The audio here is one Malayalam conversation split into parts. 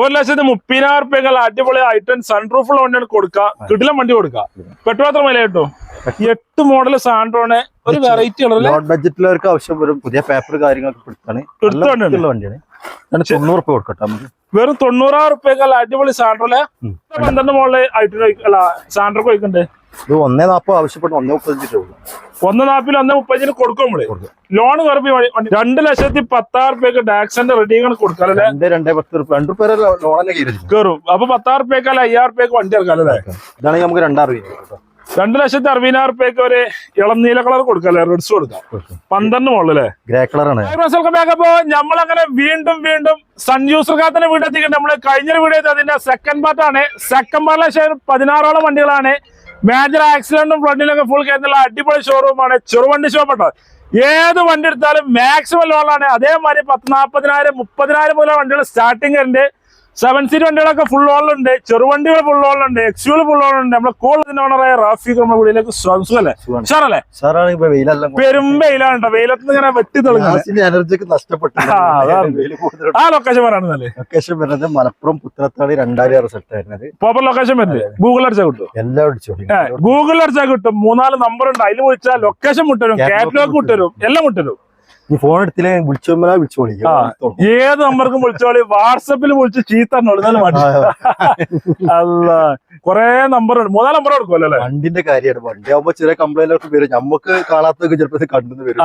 ഒരു ലക്ഷത്തി മുപ്പതിനായിരം റുപ്യങ്ങൾ അടിപൊളി ഐറ്റം സൺറൂഫുള്ള വണ്ടിയാണ് കൊടുക്കുക. കിടിലം വണ്ടി കൊടുക്കുക. പെട്രോൾ എത്ര വില കേട്ടോ? എട്ട് മോഡൽ സാൻഡ്രോണ് ഒരു വെറൈറ്റി ലോഡ് ബഡ്ജറ്റിലവർക്ക് ആവശ്യം വരും. പുതിയ പേപ്പർ കാര്യങ്ങളൊക്കെ വണ്ടിയാണ്. തൊണ്ണൂറ് റുപ്യ കൊടുക്കട്ടെ നമുക്ക്. വെറും തൊണ്ണൂറായിരം റുപ്യക്കുള്ള അടിപൊളി സാൻഡ്രോൽ. പന്ത്രണ്ട് മോഡൽ ഐറ്റം അല്ല കഴിക്കണ്ടേ? ഇത് ഒന്നേ നാൽപ്പത് ആവശ്യപ്പെട്ട് ഒന്നേ മുപ്പത്തഞ്ച് രൂപ ഒന്ന് നാപ്പിൽ ഒന്ന് മുപ്പതിന് കൊടുക്കും നമ്മൾ? ലോൺ രണ്ട് ലക്ഷത്തി പത്താറ് രൂപയ്ക്ക് ടാക്സിന്റെ റെഡി കൊടുക്കാം രണ്ട് രണ്ടേ പത്ത് രണ്ട് തന്നെ കയറി അപ്പൊ പത്താറ് രൂപയ്ക്ക് അല്ല അയ്യായിരം രൂപയ്ക്ക് വണ്ടി ഇറക്കാം അല്ലേ? ഇതാണെങ്കിൽ നമുക്ക് രണ്ടാറ് രൂപ കേട്ടോ. രണ്ട് ലക്ഷത്തി അറുപതിനായിരം റുപ്യക്ക് ഒരു ഇളം നീല കളർ കൊടുക്കല്ലേ റെഡ്സ് കൊടുക്കാം. പന്ത്രണ്ട് മോളല്ലേ ഗ്രേ കളറാണ് അപ്പൊ നമ്മളങ്ങനെ വീണ്ടും വീണ്ടും സൺ യൂസർക്കാത്തിന്റെ കാത്തിന്റെ എത്തിക്കുന്നത് നമ്മൾ കഴിഞ്ഞൊരു വീട് അതിന്റെ സെക്കൻഡ് പാർട്ടാണ് സെക്കൻഡ് പാർട്ടിലെ പതിനാറോളം വണ്ടികളാണ്. മേജർ ആക്സിഡന്റും ഫ്ലഡിലൊക്കെ ഫുൾ കയറുന്നുള്ള അടിപൊളി ഷോറൂമാണ് ചെറുവണ്ടി ഷോപ്പ് ഏത് വണ്ടി എടുത്താലും മാക്സിമം ലോണാണ് അതേമാതിരി പത്ത് നാൽപ്പതിനായിരം മുപ്പതിനായിരം മുതലുള്ള വണ്ടികൾ സ്റ്റാർട്ടിംഗ് ഉണ്ട് സെവൻ സീറ്റ് വണ്ടികളൊക്കെ ഫുൾ ഓളുണ്ട് ചെറുവണ്ടികൾ ഫുൾ ഓളുണ്ട് എക്സ്യൂൾ ഫുൾ ഓളുണ്ട് നമ്മുടെ കൂടുതൽ ഓണറായ റാഫിക്ക് നമ്മുടെ വീട്ടിലേക്ക് സ്വാഗതം. അല്ലേ സാറല്ലേ പെരും വെയിലാണ് കേട്ടോ വെയിലത്ത് ഇങ്ങനെ വെട്ടി നഷ്ടപ്പെട്ടു. ആ, ലൊക്കേഷൻ പറയാണെന്നല്ലേ ലൊക്കേഷൻ വരുന്നത് മലപ്പുറം പുത്രത്താടി രണ്ടായിരം റിസൾട്ട് വരുന്നത് പ്രോപ്പർ ലൊക്കേഷൻ വരുന്നത്. ഗൂഗിൾ അടിച്ചാൽ കിട്ടും എല്ലാം അടിച്ചു ഗൂഗിൾ അടിച്ചാൽ കിട്ടും. മൂന്നാൽ നമ്പർ ഉണ്ട്. അതിൽ വിളിച്ചാൽ ലൊക്കേഷൻ വിട്ടുതരും കാറ്റലോഗ് വിട്ടുതരും എല്ലാം വിട്ടുതരും ഈ ഫോൺ എടുത്തില്ലേ വിളിച്ചു വിളിച്ചു വിളിക്കും. ഏത് നമ്പർക്കും വിളിച്ചോളി വാട്സപ്പിൽ വിളിച്ച് ചീത്ത എന്നോളി എന്നാലും മതി. അല്ല കൊറേ നമ്പർ മൂന്നാം നമ്പർ കൊടുക്കുമല്ലോ അല്ലേ? വണ്ടിന്റെ കാര്യമാണ്. വണ്ടി ആവുമ്പോ ചെറിയ കംപ്ലൈന്റ് ഒക്കെ വരും. നമുക്ക് കാണാത്തൊക്കെ ചിലപ്പോൾ കണ്ടു വരും.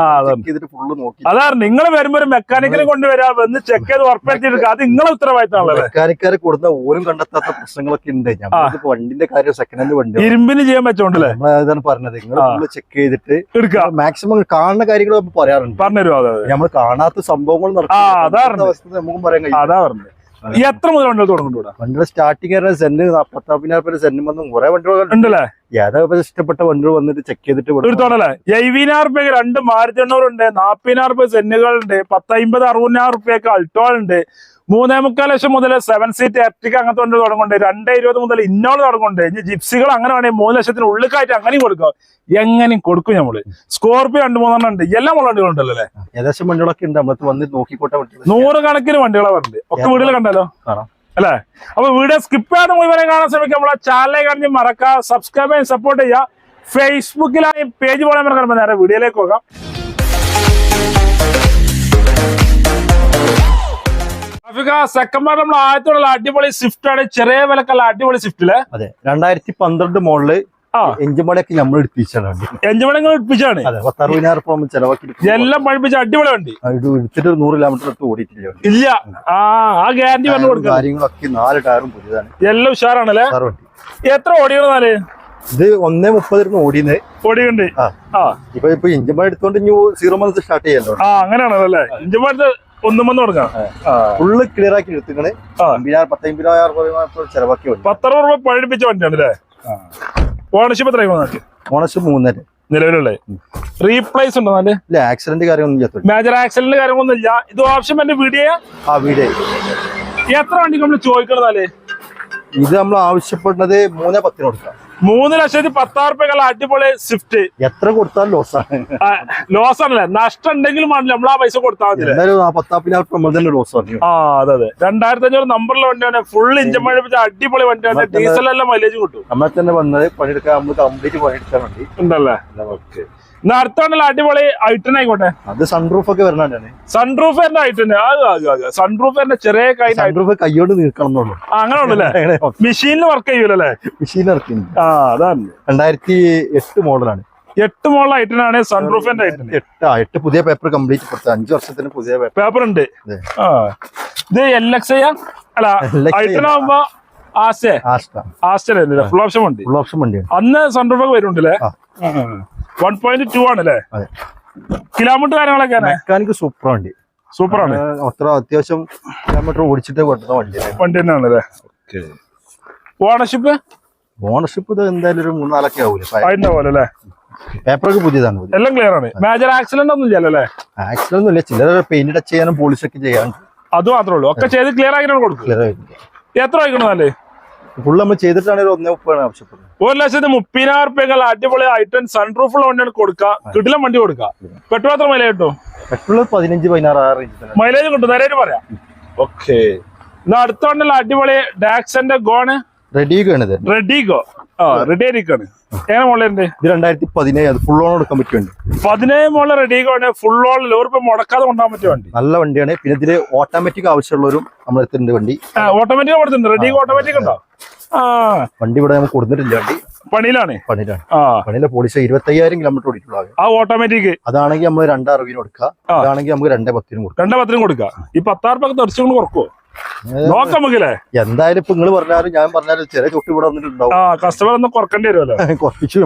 ഫുള്ള് നോക്കി. അതാണ് നിങ്ങൾ വരുമ്പോ ഒരു മെക്കാനിക്കലും കൊണ്ടുവരാ വന്ന് ചെക്ക് ചെയ്ത് ഉറപ്പാക്കിയെടുക്കുക അത് നിങ്ങളെ ഉത്തരവാദിത്തമാണല്ലോ മെക്കാനിക്കാർ മെക്കാനിക്കാരെ കൊടുത്ത ഓരും കണ്ടെത്താത്ത പ്രശ്നങ്ങളൊക്കെ ഉണ്ട്. നമ്മളിപ്പോ വണ്ടിന്റെ കാര്യം സെക്കൻഡ് ഹാൻഡ് വണ്ടി ഇരുമ്പിന് ചെയ്യാൻ പറ്റോണ്ടല്ലേ നമ്മളതാണ് പറഞ്ഞത്. നിങ്ങൾ. ചെക്ക് ചെയ്തിട്ട് എടുക്കുക. മാക്സിമം കാണുന്ന കാര്യങ്ങൾ പറയാറുണ്ട്. പറഞ്ഞുതരും. അതെ നമ്മൾ കാണാത്ത സംഭവങ്ങൾ ആ, അതാണ്. അവസ്ഥ നമുക്കും പറയാൻ കഴിയും അതാ പറഞ്ഞത്. ഈ എത്ര മുതൽ വണ്ടികൾ തുടങ്ങുന്നുണ്ട് വണ്ടികൾ സ്റ്റാർട്ടിങ് പറഞ്ഞാൽ സെന്റ് പത്താപ്പിനായിരം സെന്റ് വന്നും കുറെ വണ്ടികൾ ഉണ്ടല്ലേ? ഏതാ ഇഷ്ടപ്പെട്ട വണ്ടികൾ വന്നിട്ട് ചെക്ക് ചെയ്തിട്ട്. എടുത്തോളല്ലേ എഴുപതിനായിരം റുപ്യക്ക് രണ്ട് മാരുതി എണ്ണൂറുണ്ട് നാപ്പതിനായിരം റുപ്യ സെന്നുകളുണ്ട് പത്തമ്പത് അറുപതിനായിരം റുപ്യക്ക് അൾട്ടോൾ ഉണ്ട് മൂന്നേ മുക്കാൽ ലക്ഷം മുതൽ സെവൻ സീറ്റ് എർട്ടിക്ക അങ്ങനത്തെ വണ്ടി തുടങ്ങുന്നുണ്ട്. രണ്ടേ ഇരുപത് മുതൽ ഇന്നോൾ തുടങ്ങുന്നുണ്ട്. ഇനി ജിപ്സികൾ അങ്ങനെ വേണമെങ്കിൽ മൂന്ന് ലക്ഷത്തിന് ഉള്ളിക്കായിട്ട് അങ്ങനെയും കൊടുക്കുക എങ്ങനെയും കൊടുക്കും നമ്മൾ സ്കോർപ്പിയോ രണ്ട് മൂന്നെണ്ണം ഉണ്ട്. എല്ലാം വണ്ടികളുണ്ടല്ലോ അല്ലേ? ഏകദേശം വണ്ടികളൊക്കെ ഉണ്ട്. വന്ന് നോക്കിക്കോട്ടെ നൂറ് കണക്കിന് വണ്ടികളെ വരുന്നുണ്ട് ഒക്കെ വീടുകൾ കണ്ടല്ലോ? കാണാം. അല്ലേ? അപ്പൊ വീഡിയോ സ്കിപ്പ് ചെയ്യാതെ മുഴുവനെ കാണാൻ ശ്രമിക്കുക. നമ്മളെ ചാനലേ കാണിച്ച് മറക്കുക സബ്സ്ക്രൈബ് ചെയ്യാൻ സപ്പോർട്ട് ചെയ്യുക. ഫേസ്ബുക്കിലായി പേജ് പോലെ മറക്കാൻ നേരെ വീഡിയോയിലേക്ക് പോകാം. സെക്കൻഡ് പാർട്ട് നമ്മൾ ആദ്യത്തോടുള്ള അടിപൊളി സ്വിഫ്റ്റ് ആണ്. ചെറിയ വിലക്കുള്ള അടിപൊളി സ്വിഫ്റ്റിൽ അതെ. രണ്ടായിരത്തി പന്ത്രണ്ട് മോളിൽ ആ. എഞ്ചിൻ പണിയൊക്കെ നമ്മൾ എടുപ്പിച്ചാണ് എഞ്ചുമണിങ്ങൾ ഇടിപ്പിച്ചാണ് അതെ പത്തറുപതിനായിരം രൂപ ചെലവാക്കി എല്ലാം പഠിപ്പിച്ച അടിപൊളി വണ്ടി. എടുത്തിട്ട് നൂറ് കിലോമീറ്റർ അടുത്ത് ഓടിയിട്ടില്ല ഇല്ല. ആ ആ ഗ്യാരണ്ടി പറഞ്ഞു കൊടുക്കുക കാര്യങ്ങളൊക്കെ നാല് ടയറും പുതിയതാണ്. എല്ലാം ഉഷാറാണല്ലേ? എത്ര ഓടിയാണ് ഓടിക്കണെന്നാൽ ഇത് ഒന്നേ മുപ്പതിരുന്ന് ഓടിയത് ഓടിയുണ്ട് ആ. ആ. ഇപ്പൊ ഇപ്പൊ എഞ്ചിൻ പണി എടുത്തോണ്ട് സീറോ മന്ത് സ്റ്റാർട്ട് ചെയ്യല്ലോ. ആ അങ്ങനെയാണല്ലേ? ഇഞ്ചുമാരത്ത് ഒന്നും വന്ന് തുടങ്ങാം. ഫുള്ള് ക്ലിയർ ആക്കി എടുത്തിക്കണ്. അമ്പതിനായിരം പത്തമ്പതിനായിരം രൂപ ചെലവാക്കി പത്തറുപത് രൂപ പഴിപ്പിച്ച വണ്ടിയാണ് അല്ലേ? ഓണർഷിപ്പ് എത്ര ഓണർഷിപ്പ് മൂന്നര. നിലവിലുള്ള റീപ്ലേസ് ഉണ്ടോ നല്ല ഇല്ല ആക്സിഡന്റ് കാര്യമൊന്നും മേജർ ആക്സിഡന്റ് കാര്യമൊന്നും ഇല്ല ഇത് ഓപ്ഷൻ എന്റെ വീഡിയോ ആ വീട്. എത്ര വണ്ടി നമ്മൾ ചോദിക്കണതാൽ ഇത് നമ്മൾ ആവശ്യപ്പെടുന്നത് മൂന്നേ പത്തിന് കൊടുക്കാം. മൂന്ന് ലക്ഷത്തി പത്താറ് രൂപക്കുള്ള അടിപൊളി സ്വിഫ്റ്റ്. എത്ര കൊടുത്താലും ലോസാണ് ലോസ് ആണല്ലേ നഷ്ടം ഉണ്ടെങ്കിലും ആണല്ലോ നമ്മൾ ആ പൈസ കൊടുത്താൽ മതി ലോസ് ആ അതെ അതെ. രണ്ടായിരത്തി അഞ്ഞൂറ് നമ്പറിലെ വണ്ടിയാണ്. ഫുൾ ഇഞ്ചൻ പഴിപ്പിച്ച അടിപൊളി വണ്ടിയാണ്. ഡീസലെല്ലാം മൈലേജ് കിട്ടും. നമ്മളെ തന്നെ വന്നത് പണിയെടുക്കാൻ. നമ്മൾ കംപ്ലീറ്റ് പണിയെടുക്കാൻ വേണ്ടി. ഉണ്ടല്ലേ? ഓക്കെ വണ്ടിയുള്ള അടിപൊളി ഐറ്റൻ ആയിക്കോട്ടെ അത് സൺറൂഫ് ഒക്കെ വരണാണ് സൺറൂഫ് തന്നെ ഐറ്റൻ സൺറൂഫ് തന്നെ ചെറിയ കൈ സൺറൂഫ് കൈയോട് നീക്കണം എന്നുള്ളൂ അങ്ങനെ ഉണ്ടല്ലേ മെഷീനിൽ വർക്ക് ചെയ്യൂലല്ലേ? മെഷീൻ വർക്ക് ആ അതാണ്. രണ്ടായിരത്തി എട്ട് മോഡലാണ്. എട്ട് മോഡൽ ഐറ്റനാണ് സൺറൂഫിന്റെ ഐറ്റൻ എട്ട് എട്ട് പുതിയ പേപ്പർ കംപ്ലീറ്റ് കൊടുത്തത്. അഞ്ചു വർഷത്തിന് പുതിയ പേപ്പർ ഉണ്ട്. ഇത് എൽ എക്സ് അല്ല LXi ഫുൾ ഓപ്ഷൻ വണ്ടി? ഫുൾ ഓപ്ഷൻ വണ്ടി അന്ന് സൺറൂഫ് വരുന്നുണ്ടല്ലേ. വൺ പോയിന്റ് ടു ആണല്ലേ കിലോമീറ്റർ കാര്യങ്ങളൊക്കെ മെക്കാനിക്ക് സൂപ്പർ വണ്ടി. സൂപ്പറാണ് ആണ്. അത്ര അത്യാവശ്യം കിലോമീറ്റർ ഓടിച്ചിട്ട് കൊണ്ടുവന്ന വണ്ടി വണ്ടി തന്നെയാണല്ലേ ഓണർഷിപ്പ് ഓണർഷിപ്പ് ഇത് എന്തായാലും ഒരു മൂന്നാലൊക്കെ ആവൂലേ? പേപ്പറൊക്കെ പുതിയതാണ്. എല്ലാം ക്ലിയർ ആണ്. മേജർ ആക്സിഡന്റ് ഒന്നും ഇല്ലല്ലേ ആക്സിഡന്റ് ഒന്നും ഇല്ല. ചിലർ പെയിന്റ് ടച്ച് ചെയ്യാനും പോളിഷ് ഒക്കെ ചെയ്യാൻ അത് മാത്രമേ ഉള്ളൂ. ഒക്കെ ചെയ്ത് ക്ലിയർ ആക്കിയാണ് കൊടുക്കുക. ക്ലിയർ ആയിട്ടില്ല. എത്ര വായിക്കണല്ലേ ഫുൾ നമ്മൾ ചെയ്തിട്ടാണ് ഒരു ഒന്നേ മുപ്പാണ് ആവശ്യപ്പെടുന്നത്. ഒരു ലക്ഷത്തി മുപ്പതിനായിരം റുപ്യങ്ങൾ അടിപൊളി ഐറ്റം സൺറൂഫുള്ള വണ്ടിയാണ് കൊടുക്കുക കിടിലം വണ്ടി കൊടുക്കുക പെട്രോൾ എത്ര മൈലേജ് കിട്ടും? പെട്രോൾ പതിനഞ്ച് പതിനാറ് ആ മൈലേജ് കിട്ടും. നേരെ പറയാം. ഓക്കെ അടുത്ത വണ്ടിയുള്ള അടിപൊളി ഡാക്സന്റെ ഗോണ് റെഡിയാണ് ഇത് റെഡിഗോ ആ റെഡി ആയിരിക്കാണ്. എങ്ങനെ മോളുണ്ട് ഇത് രണ്ടായിരത്തി പതിനേഴ് അത് ഫുൾ ഓൺ എടുക്കാൻ പതിനേഴ് ആണ് ഫുൾ ഓൺ ലോറിപ്പ് മുടക്കാതെ കൊണ്ടുപോകാൻ പറ്റിയ വണ്ടി. നല്ല വണ്ടിയാണ്. പിന്നെ ഇതിൽ ഓട്ടോമാറ്റിക് ആവശ്യമുള്ളവരും നമ്മൾ അടുത്തുണ്ട് വണ്ടി. ഓട്ടോമാറ്റിക് കൊടുത്തിട്ടുണ്ട്. റെഡിഗോ ഓട്ടോമാറ്റിക് ഉണ്ടോ? ആ. വണ്ടി ഇവിടെ നമുക്ക് കൊടുത്തിട്ടില്ല വണ്ടി. പണിയിലാണ്? പണിയിലാണ്. ആ. പണിയിലെ പോളിസ് ഇരുപത്തയ്യായിരം കിലോമീറ്റർ ഓടിയിട്ടുള്ളൂ ആ ഓട്ടോമാറ്റിക് അതാണെങ്കിൽ നമ്മൾ രണ്ടറുപതിന് കൊടുക്കുക. ആ. അതാണെങ്കിൽ നമുക്ക് രണ്ടേ പത്തിനും കൊടുക്കാം. രണ്ടേ പത്തിനും കൊടുക്കാം ഈ പത്താറ് രൂപ തെറിച്ചുകൊണ്ട് കുറക്കുവോ നോക്കാം നമുക്കില്ലേ? എന്തായാലും ഇപ്പൊ നിങ്ങൾ പറഞ്ഞാലും ഞാൻ പറഞ്ഞാലും ചെറിയ ചുട്ടി ഇവിടെ വന്നിട്ടുണ്ടാവും. ആ കസ്റ്റമർ ഒന്ന് കുറക്കേണ്ടി വരുമല്ലോ. കുറച്ചു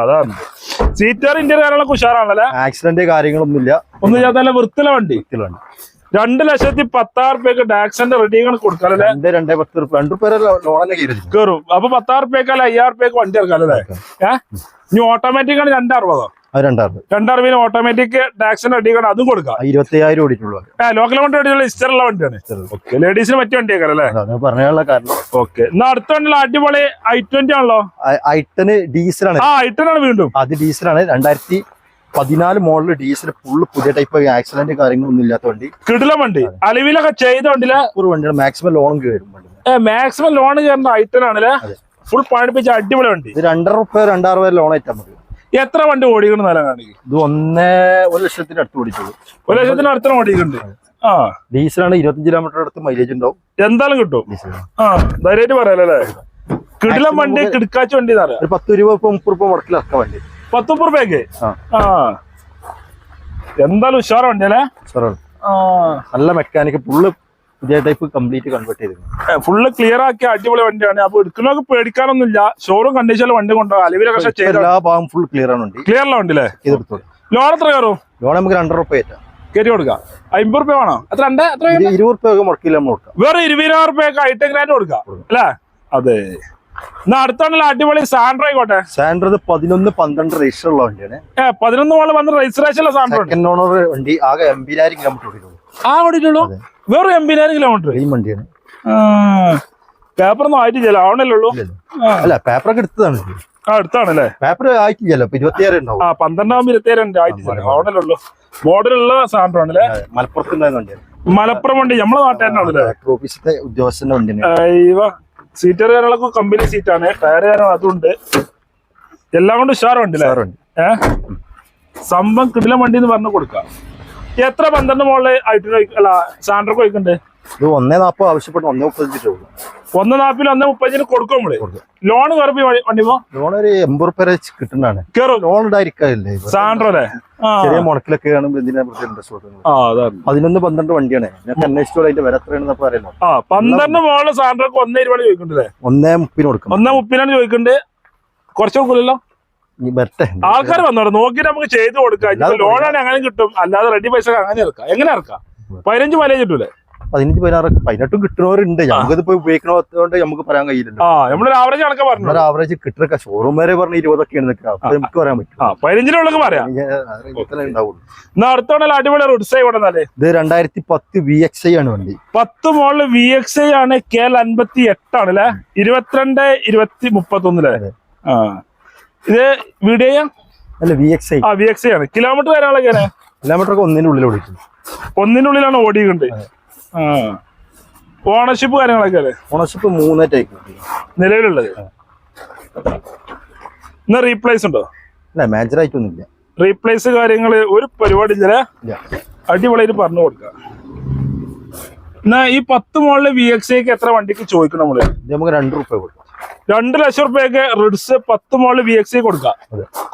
അതാണ്. സീറ്റർ ഇന്ത്യൻ കാര്യങ്ങളൊക്കെ ഉഷാറാണല്ലേ? ആക്സിഡന്റ് കാര്യങ്ങളൊന്നുമില്ല. ഒന്ന് ഒന്നും നല്ല വൃത്തിയുള്ള വണ്ടി. ഇതിലാണ്. രണ്ട് ലക്ഷത്തി പത്താറ് റുപ്യക്ക് ടാക്സിന്റെ റെഡികൾ കൊടുക്കാല്ലേ രണ്ട് പത്ത് റുപ്യ രണ്ടു ലോൺ തന്നെ കയറി അപ്പൊ പത്താറ് റുപ്യക്ക് അല്ല അയ്യായിരം റുപ്യക്ക് വണ്ടി ഇറക്കാല്ലേ ഏഹ് ഇനി ഓട്ടോമാറ്റിക് ആണ് രണ്ടറുപതോ അത് രണ്ടാറ് രണ്ടറുപതിന് ഓട്ടോമാറ്റിക് ഡാക്സന്റെ അടിക്കണം അതും കൊടുക്കാം. ഇരുപത്തിയായിരം ഓടിയിട്ടുള്ള ലോക്കൽ വണ്ടി റെഡിയുള്ള ഇസ്റ്ററുള്ള വണ്ടിയാണ്. ഓക്കെ ലേഡീസിന് പറ്റിയ വണ്ടിയൊക്കെ അല്ലേ? അതാണ് പറയാനുള്ള കാരണം. ഓക്കെ എന്നാ അടുത്ത വണ്ടിയുള്ള അടിപൊളി ഐ ട്വന്റി ആണല്ലോ? ഐട്ടന് ഡീസലാണ് ആ ഐ ടെൻ ആണ് വീണ്ടും. അത് ഡീസലാണ് രണ്ടായിരത്തി പതിനാല് മോഡൽ ഡീസൽ ഫുള്ള് പുതിയ ടൈപ്പ് ആക്സിഡന്റ് കാര്യങ്ങളൊന്നും ഇല്ലാത്ത വണ്ടി. കിടില വണ്ടി. അലവിലൊക്കെ ചെയ്ത വണ്ടിയിൽ ഒരു വണ്ടിയാണ്. മാക്സിമം ലോൺ കയറും മാക്സിമം ലോൺ കയറുന്ന ഐ ടെൻ ആണല്ലേ? ഫുൾ പണിപ്പിച്ച അടിപൊളി വണ്ടി. രണ്ടര റുപ്യ രണ്ടാറ് രൂപ ലോൺ ആയിട്ട് നമുക്ക് എത്ര വണ്ടി ഓടിക്കണം നില കാണിക്കും ഇത് ഒന്നേ ഒരു ലക്ഷത്തിന് അടുത്ത് ഓടിച്ചുള്ളൂ ഒരു ലക്ഷത്തിന് അടുത്ത ഓടിക്കുന്നുണ്ട് ആ. ഡീസലാണ് ഇരുപത്തഞ്ച് കിലോമീറ്റർ അടുത്ത് മൈലേജ് ഉണ്ടാവും. എന്തായാലും കിട്ടും. ആ ധൈര്യമായിട്ട് പറയാലേ കിടിലം വണ്ടി കിടക്കാച്ച വണ്ടി ഒരു പത്ത് രൂപ മുപ്പത് രൂപ മുടക്കിൽ ഇറക്കാം വണ്ടി. പത്ത് മുപ്പത് രൂപയ്ക്ക് ആ. എന്തായാലും ഉഷാറ വണ്ടി അല്ലേ? നല്ല മെക്കാനിക് ഫുള്ള് പുതിയ ടൈപ്പ് കംപ്ലീറ്റ് കൺവേർട്ട് ചെയ്തിരുന്നു. ഫുള്ള് ക്ലിയർ ആക്കി അടിപൊളി വണ്ടിയാണ്. അപ്പൊ എടുക്കുന്നവർക്ക് പേടിക്കാനൊന്നുമില്ല. ഷോറൂം കണ്ടീഷനിൽ വണ്ടി കൊണ്ടുപോകാം. അലവിലൊക്കെ ചെയ്ത എല്ലാ ഭാഗം ഫുൾ ക്ലിയർ ആണ് വണ്ടി. ക്ലിയർ ഉള്ള ലോൺ എത്ര കയറും? ലോൺ നമുക്ക് രണ്ടര റുപ്യ കയറ്റാം. കയറ്റി കൊടുക്കാം. അമ്പത് റുപ്യ വേണോ? എത്ര ഇത് ഇരുപത് റുപ്യ മുടക്കില്ല കൊടുക്കാം. വേറെ ഇരുപതിനായിരം റുപ്യൊക്കെ ഐറ്റം ഗ്രാൻഡ് കൊടുക്കാം. അല്ലേ? അതെ. എന്നാ അടുത്താണല്ലോ അടിപൊളി സാൻഡ്രോ ആയിക്കോട്ടെ. സാൻഡ്രത് പതിനൊന്ന് പന്ത്രണ്ട് രജിസ്റ്റർ ഉള്ള വണ്ടിയാണ്. പതിനൊന്ന് വന്ന് രജിസ്ട്രേഷൻ ഉള്ള സാൻഡ്രോ വണ്ടി ആകെ എമ്പതിനായിരം കിലോമീറ്റർ ഓടിക്കുള്ളൂ ആ ഓടിയിട്ടുള്ളൂ വെറും എൺപതിനായിരം കിലോമീറ്റർ ഈ വണ്ടിയാണ്. പേപ്പറൊന്നും ആയിട്ടില്ല ആവണല്ലോ അല്ല പേപ്പറൊക്കെ എടുത്തതാണ് ആ, അടുത്താണല്ലേ പേപ്പർ ആയിട്ടില്ലല്ലോ ഇരുപത്തിയേഴ് ഉണ്ടാവും. ആ പന്ത്രണ്ടാം ഇരുപത്തേരം ആയിട്ടില്ല. ആവണല്ലോ ഉള്ളൂ. മോഡലുള്ള സാധനമാണ് ആണല്ലേ മലപ്പുറത്ത് മലപ്പുറം വണ്ടി നമ്മളെ നാട്ടുകാരനാണല്ലേ ഓഫീസിലെ ഉദ്യോഗസ്ഥന്റെ വണ്ടിയാണ്. സീറ്റർ കാര്യങ്ങളൊക്കെ കമ്പനി സീറ്റാണ് ടയർ കാര്യങ്ങൾ അതുണ്ട് എല്ലാം കൊണ്ട് ഉഷാറുണ്ട് സംഭവം കിടിലം വണ്ടി എന്ന് പറഞ്ഞു കൊടുക്കാം. എത്ര പന്ത്രണ്ട് മോളിൽ ആയിട്ട് അല്ല സാൻഡർക്ക് വയ്ക്കണ്ട് ഇത് ഒന്നേ നാൽപ്പത് ആവശ്യപ്പെട്ട് ഒന്നേ മുപ്പത്തഞ്ചിട്ട് പോകും ഒന്ന് നാപ്പിൽ ഒന്ന് മുപ്പത്തഞ്ചിന് കൊടുക്കും നമ്മൾ? ലോൺ കയറി വണ്ടിമോ ലോൺ ഒരു എൺപത് റുപ്യ കിട്ടുന്നതാണ്. കയറും ലോൺ ഉണ്ടായിരിക്കില്ലേ സാൻഡ്രോ അല്ലേ? ചെറിയ മുടക്കിലൊക്കെ കാണുമ്പോൾ ഇൻട്രസ്റ്റ് കൊടുക്കുന്നത്? പതിനൊന്ന് പന്ത്രണ്ട് വണ്ടിയാണ്. ഞാൻ അന്വേഷിച്ചോളൂ അതിന്റെ വില എത്രയാണെന്ന് ആ പന്ത്രണ്ട് മോളിൽ സാൻഡ്രക്ക് ഒന്നേ ഇരുപത് ചോദിക്കണ്ടേ ഒന്നേ മുപ്പിന് കൊടുക്കും ഒന്നേ മുപ്പിനാണ് ചോദിക്കണ്ടേ. കുറച്ച് കൊടുക്കില്ലല്ലോ ആൾക്കാർ വന്നോട്ടെ നോക്കി നമുക്ക് ചെയ്ത് കൊടുക്കാം. ലോണാണ് അങ്ങനെ കിട്ടും. അല്ലാതെ റെഡി പൈസ അങ്ങനെ ഇറക്കാം. എങ്ങനെ ഇറക്കാം? പതിനഞ്ച് മൈലേജ് കിട്ടൂലേ? പതിനഞ്ച് പതിനാറൊക്കെ പതിനെട്ടും കിട്ടുന്നവരുണ്ട്. നമുക്കിതിപ്പോ ഉപയോഗിക്കണോണ്ട് നമുക്ക് പറയാൻ കഴിയില്ല ആവറേജ് കണക്ക് പറഞ്ഞു ഒരു ആവറേജ് കിട്ടുന്ന ഷോറൂം വരെ പറഞ്ഞ ഇരുപതൊക്കെയാണ് നമുക്ക് പറയാൻ പറ്റും. ആ പതിനഞ്ചിനുള്ളിൽ പറയാം. അടുത്തോടെ അടിപൊളി കൊണ്ടുവന്നാലേ ഇത് രണ്ടായിരത്തി പത്ത് വി എക്സ് ഐ ആണ് വണ്ടി. പത്ത് മോളിൽ വി എക്സ് ഐ ആണ് കെ എൽ അൻപത്തി എട്ടാണ് അല്ലെ ഇരുപത്തിരണ്ട് ഇരുപത്തി മുപ്പത്തൊന്നിലെ. ആ. ഇത് വീഡിയോ അല്ല വി എക്സ് ഐ ആ വി എക്സ് ഐ ആണ്. കിലോമീറ്റർ വരാനുള്ള കിലോമീറ്റർ ഒക്കെ ഒന്നിന്റെ ഉള്ളിൽ ഓടിക്കും ഒന്നിന്റെ ഉള്ളിലാണ് ആ. ഓണർഷിപ്പ് കാര്യങ്ങളൊക്കെ അല്ലേ? ഓണർഷിപ്പ് മൂന്നേ ടൈപ്പ് നിലവിലുള്ളത്? എന്നാ റീപ്ലേസ് ഉണ്ടോ? അല്ല മേജർ ആയിട്ടൊന്നുമില്ല. റീപ്ലേസ് കാര്യങ്ങൾ ഒരു പരിപാടി ഇല്ല. അടിപൊളി അടിപൊളിയായിട്ട് പറഞ്ഞു കൊടുക്കാം. എന്നാ ഈ പത്ത് മോളിലെ വി എക്സ് ഐക്ക് എത്ര വണ്ടിക്ക് ചോദിക്കണം നമ്മൾ? നമുക്ക് രണ്ട് റുപ്യ കൊടുക്കാം. രണ്ട് ലക്ഷം റുപ്യക്ക് റിഡ്സ് പത്ത് മോൾ വി എക്സ് കൊടുക്കാം.